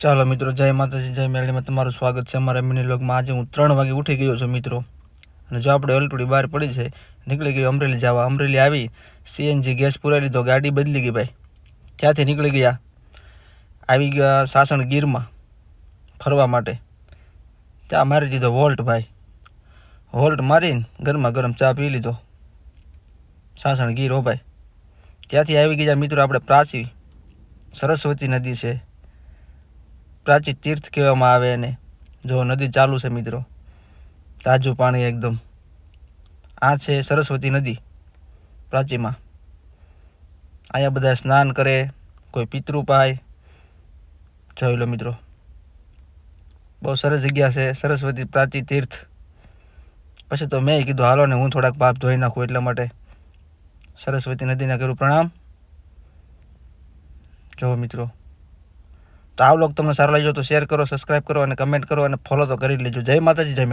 ચાલો મિત્રો, જય માતાજી, જય મેરડીમાં તમારું સ્વાગત છે અમારા મિની લોગમાં આજે હું ત્રણ વાગે ઉઠી ગયો છું મિત્રો. અને જો આપણે અલટુડી બહાર પડી છે, નીકળી ગયો અમરેલી જવા. અમરેલી આવી સીએનજી ગેસ પુરાવી લીધો, ગાડી બદલી ગઈ ભાઈ. ત્યાંથી નીકળી ગયા? આવી ગયા સાસણ ગીરમાં, ફરવા માટે. ત્યાં મારી દીધો વોલ્ટ ભાઈ. વોલ્ટ મારીને ગરમા ગરમ ચા પી લીધો. સાસણ ગીર, હો ભાઈ. ત્યાંથી આવી ગયા મિત્રો, આપણે પ્રાચી સરસ્વતી નદી છે. પ્રાચી તીર્થ કહેવામાં આવે એને જો નદી ચાલુ છે મિત્રો. તાજું પાણી એકદમ. આ છે સરસ્વતી નદી પ્રાચીમાં. અહીંયા બધા સ્નાન કરે, કોઈ પિતૃ પાય. જોઈ લો મિત્રો. બહુ સરસ જગ્યા છે, સરસ્વતી પ્રાચી તીર્થ. પછી તો મેં કીધું, હાલો ને, હું થોડાક પાપ ધોઈ નાખું એટલા માટે. સરસ્વતી નદીને કરું પ્રણામ. જો મિત્રો તો આ વ્લોગ તમને સારો લાગ્યો તો શેર કરો સબસ્ક્રાઈબ કરો અને કમેન્ટ કરો અને ફોલો તો કરી લેજો. જય માતાજી, જય